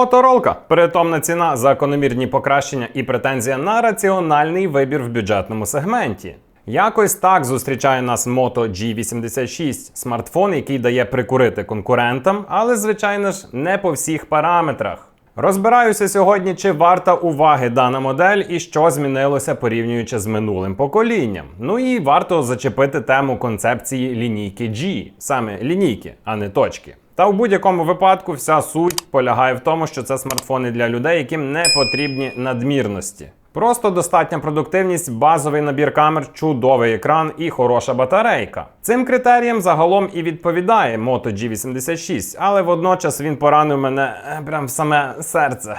Моторолка. Притомна ціна, закономірні покращення і претензія на раціональний вибір в бюджетному сегменті. Якось так зустрічає нас Moto G86, смартфон, який дає прикурити конкурентам, але, звичайно ж, не по всіх параметрах. Розбираюся сьогодні, чи варта уваги дана модель і що змінилося порівнюючи з минулим поколінням. Ну і варто зачепити тему концепції лінійки G, саме лінійки, а не точки. Та в будь-якому випадку вся суть полягає в тому, що це смартфони для людей, яким не потрібні надмірності. Просто достатня продуктивність, базовий набір камер, чудовий екран і хороша батарейка. Цим критеріям загалом і відповідає Moto G86, але водночас він поранив мене е, прям в саме серце.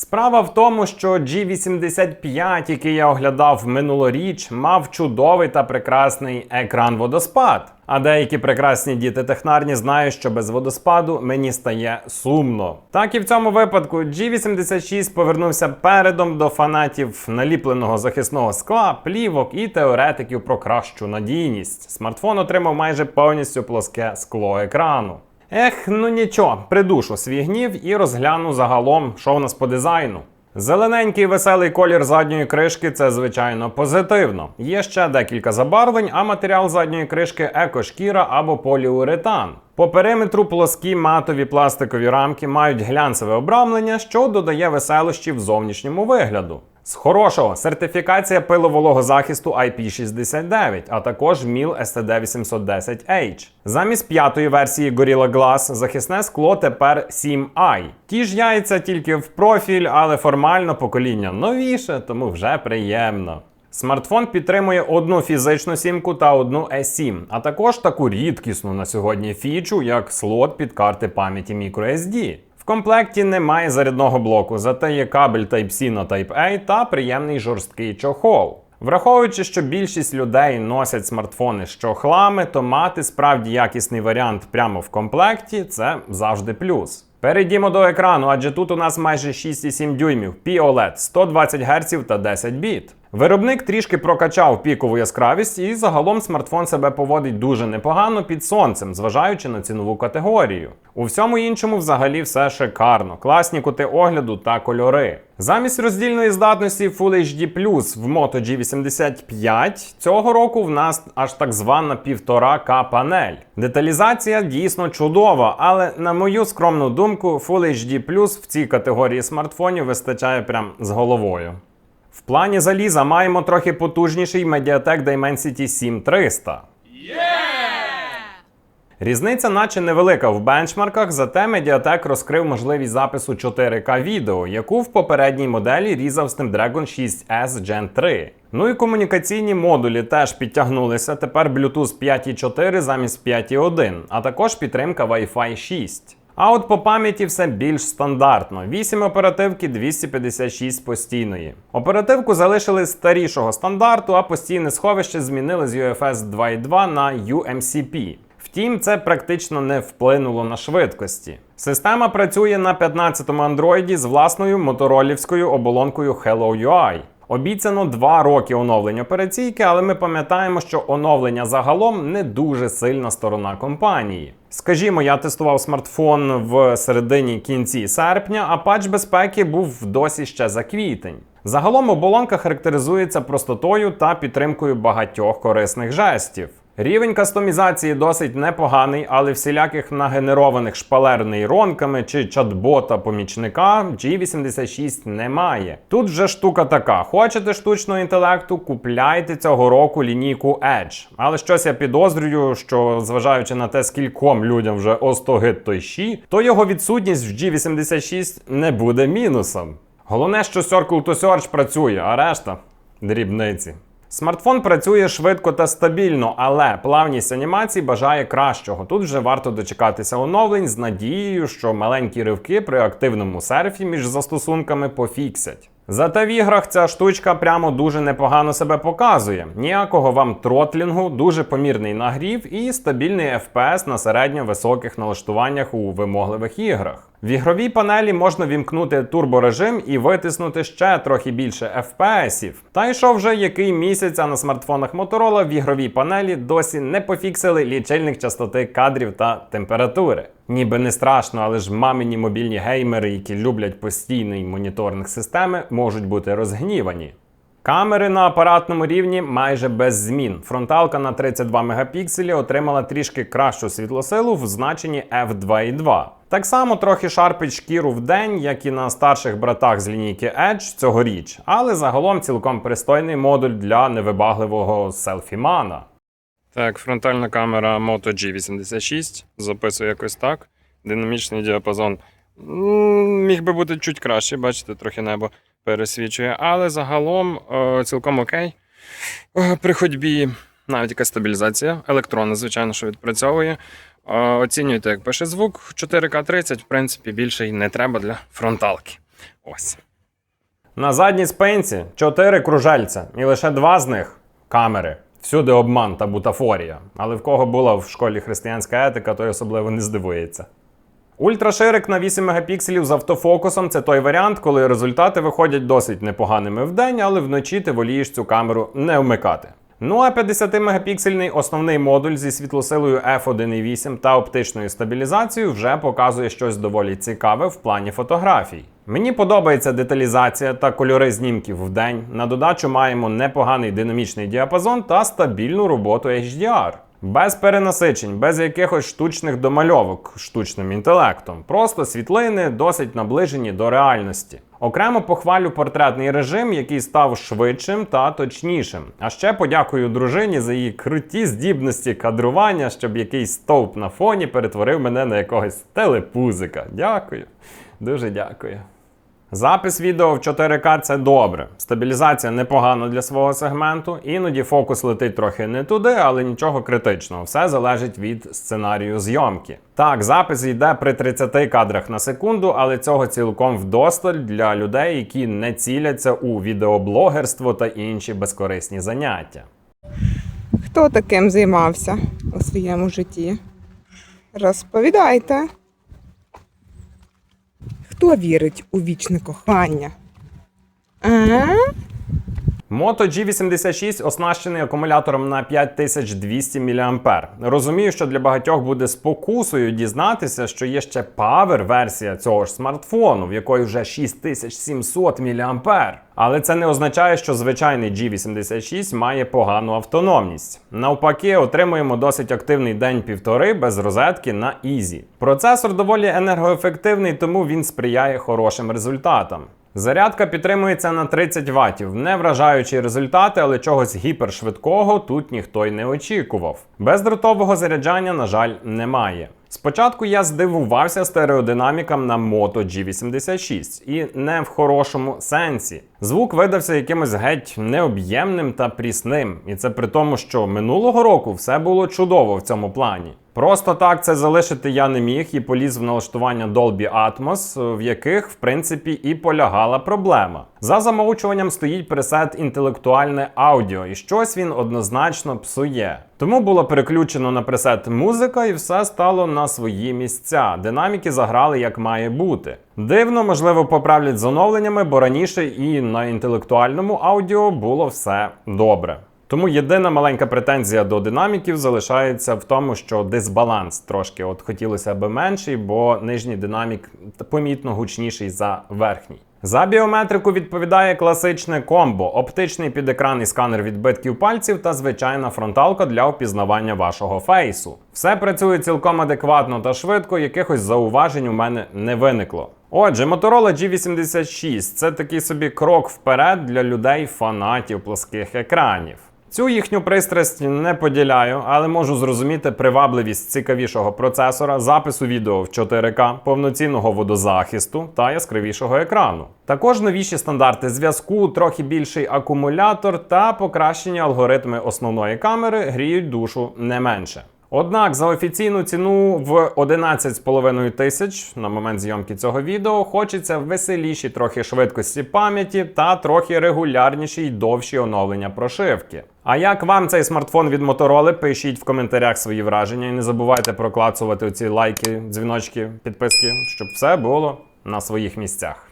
Справа в тому, що G85, який я оглядав минулоріч, мав чудовий та прекрасний екран водоспад. А деякі прекрасні діти технарні знають, що без водоспаду мені стає сумно. Так і в цьому випадку G86 повернувся передом до фанатів наліпленого захисного скла, плівок і теоретиків про кращу надійність. Смартфон отримав майже повністю плоске скло екрану. Ех, ну нічого, придушу свій гнів і розгляну загалом, що в нас по дизайну. Зелененький веселий колір задньої кришки це звичайно позитивно. Є ще декілька забарвлень, а матеріал задньої кришки екошкіра або поліуретан. По периметру плоскі матові пластикові рамки мають глянцеве обрамлення, що додає веселощів зовнішньому вигляду. З хорошого сертифікація пиловологозахисту IP69, а також MIL STD810H. Замість п'ятої версії Gorilla Glass захисне скло тепер 7i. Ті ж яйця тільки в профіль, але формально покоління новіше, тому вже приємно. Смартфон підтримує одну фізичну сімку та одну eSIM, а також таку рідкісну на сьогодні фічу, як слот під карти пам'яті microSD. Комплекті немає зарядного блоку, зате є кабель Type-C на Type-A та приємний жорсткий чохол. Враховуючи, що більшість людей носять смартфони з чохлами, то мати справді якісний варіант прямо в комплекті це завжди плюс. Перейдімо до екрану, адже тут у нас майже 6,7 дюймів, POLED, 120 Гц та 10 біт. Виробник трішки прокачав пікову яскравість, і загалом смартфон себе поводить дуже непогано під сонцем, зважаючи на цінову категорію. У всьому іншому взагалі все шикарно, класні кути огляду та кольори. Замість роздільної здатності Full HD в Moto G85 цього року в нас аж так звана 1,5К панель. Деталізація дійсно чудова, але на мою скромну думку, Full HD в цій категорії смартфонів вистачає прям з головою. В плані заліза маємо трохи потужніший Mediatek Dimensity 7300. Різниця наче невелика в бенчмарках, зате Mediatek розкрив можливість запису 4К відео, яку в попередній моделі різав Snapdragon 6S Gen 3. Ну і комунікаційні модулі теж підтягнулися. Тепер Bluetooth 5.4 замість 5.1, а також підтримка Wi-Fi 6. А от по пам'яті все більш стандартно: 8 оперативки 256 постійної. Оперативку залишили старішого стандарту, а постійне сховище змінили з UFS 2.2 на UMCP. Втім, це практично не вплинуло на швидкості. Система працює на 15-му андроїді з власною моторолівською оболонкою Hello UI. Обіцяно 2 роки оновлень операційки, але ми пам'ятаємо, що оновлення загалом не дуже сильна сторона компанії. Скажімо, я тестував смартфон в середині кінці серпня, а патч безпеки був досі ще за квітень. Загалом оболонка характеризується простотою та підтримкою багатьох корисних жестів. Рівень кастомізації досить непоганий, але всіляких нагенерованих шпалер нейронками чи чат-бота помічника G86 немає. Тут вже штука така: хочете штучного інтелекту, купляйте цього року лінійку Edge. Але щось я підозрюю, що зважаючи на те, скільком людям вже остогид той щі, то його відсутність в G86 не буде мінусом. Головне, що Circle to Search працює, а решта дрібниці. Смартфон працює швидко та стабільно, але плавність анімацій бажає кращого. Тут вже варто дочекатися оновлень з надією, що маленькі ривки при активному серфі між застосунками пофіксять. Зате в іграх ця штучка прямо дуже непогано себе показує. Ніякого вам тротлінгу, дуже помірний нагрів і стабільний FPS на середньо високих налаштуваннях у вимогливих іграх. В ігровій панелі можна вімкнути турборежим і витиснути ще трохи більше FPS-ів. Та йшов вже який місяць, а на смартфонах Motorola в ігровій панелі досі не пофіксили лічильник частоти кадрів та температури. Ніби не страшно, але ж мамині мобільні геймери, які люблять постійний моніторинг системи, можуть бути розгнівані. Камери на апаратному рівні майже без змін. Фронталка на 32 мегапікселі отримала трішки кращу світлосилу в значенні f2.2. Так само трохи шарпить шкіру в день, як і на старших братах з лінійки Edge цьогоріч, але загалом цілком пристойний модуль для невибагливого селфімана. Так, фронтальна камера Moto G86 записує якось так. Динамічний діапазон міг би бути чуть краще, бачите, трохи небо пересвічує, але загалом е, цілком окей. Е, При ходьбі навіть якась стабілізація, електронна, звичайно, що відпрацьовує. Е, Оцінюйте, як пише звук. 4К30, в принципі, більше й не треба для фронталки. Ось. На задній спинці чотири кружельця, і лише два з них камери. Всюди обман та бутафорія. Але в кого була в школі християнська етика, той особливо не здивується. Ультраширик на 8 мегапікселів з автофокусом це той варіант, коли результати виходять досить непоганими в день, але вночі ти волієш цю камеру не вмикати. Ну а 50-мегапіксельний основний модуль зі світлосилою f1.8 та оптичною стабілізацією вже показує щось доволі цікаве в плані фотографій. Мені подобається деталізація та кольори знімків в день. На додачу маємо непоганий динамічний діапазон та стабільну роботу HDR. Без перенасичень, без якихось штучних домальовок штучним інтелектом. Просто світлини досить наближені до реальності. Окремо похвалю портретний режим, який став швидшим та точнішим. А ще подякую дружині за її круті здібності кадрування, щоб якийсь стовп на фоні перетворив мене на якогось телепузика. Дякую. Дуже дякую. Запис відео в 4К це добре. Стабілізація непогана для свого сегменту. Іноді фокус летить трохи не туди, але нічого критичного. Все залежить від сценарію зйомки. Так, запис йде при 30 кадрах на секунду, але цього цілком вдосталь для людей, які не ціляться у відеоблогерство та інші безкорисні заняття. Хто таким займався у своєму житті? Розповідайте. Хто вірить у вічне кохання? А? Moto G86 оснащений акумулятором на 5200 мА. Розумію, що для багатьох буде спокусою дізнатися, що є ще павер версія цього ж смартфону, в якої вже 6700 мА. Але це не означає, що звичайний G86 має погану автономність. Навпаки, отримуємо досить активний день-півтори без розетки на Easy. Процесор доволі енергоефективний, тому він сприяє хорошим результатам. Зарядка підтримується на 30 ватів, не вражаючі результати, але чогось гіпершвидкого тут ніхто й не очікував. Бездротового заряджання, на жаль, немає. Спочатку я здивувався стереодинамікам на Moto G86, і не в хорошому сенсі. Звук видався якимось геть необ'ємним та прісним, і це при тому, що минулого року все було чудово в цьому плані. Просто так це залишити я не міг і поліз в налаштування Dolby Atmos, в яких в принципі і полягала проблема. За замовчуванням стоїть пресет інтелектуальне аудіо, і щось він однозначно псує. Тому було переключено на пресет музика, і все стало на свої місця. Динаміки заграли як має бути. Дивно, можливо, поправлять з оновленнями, бо раніше і на інтелектуальному аудіо було все добре. Тому єдина маленька претензія до динаміків залишається в тому, що дисбаланс трошки от хотілося б менший, бо нижній динамік помітно гучніший за верхній. За біометрику відповідає класичне комбо: оптичний підекранний сканер відбитків пальців та звичайна фронталка для опізнавання вашого фейсу. Все працює цілком адекватно та швидко, якихось зауважень у мене не виникло. Отже, Motorola G86 це такий собі крок вперед для людей фанатів плоских екранів. Цю їхню пристрасть не поділяю, але можу зрозуміти привабливість цікавішого процесора, запису відео в 4К, повноцінного водозахисту та яскравішого екрану. Також новіші стандарти зв'язку, трохи більший акумулятор та покращені алгоритми основної камери гріють душу не менше. Однак за офіційну ціну в 11,5 тисяч на момент зйомки цього відео хочеться веселіші трохи швидкості пам'яті та трохи регулярніші й довші оновлення прошивки. А як вам цей смартфон від Motorola? Пишіть в коментарях свої враження і не забувайте проклацувати оці лайки, дзвіночки, підписки, щоб все було на своїх місцях.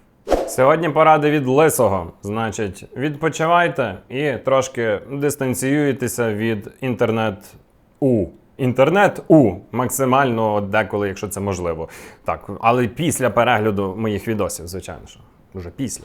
Сьогодні поради від лисого. Значить, відпочивайте і трошки дистанціюєтеся від інтернет у. Інтернет у максимально деколи, якщо це можливо. Так, але після перегляду моїх відосів, звичайно що. Уже після.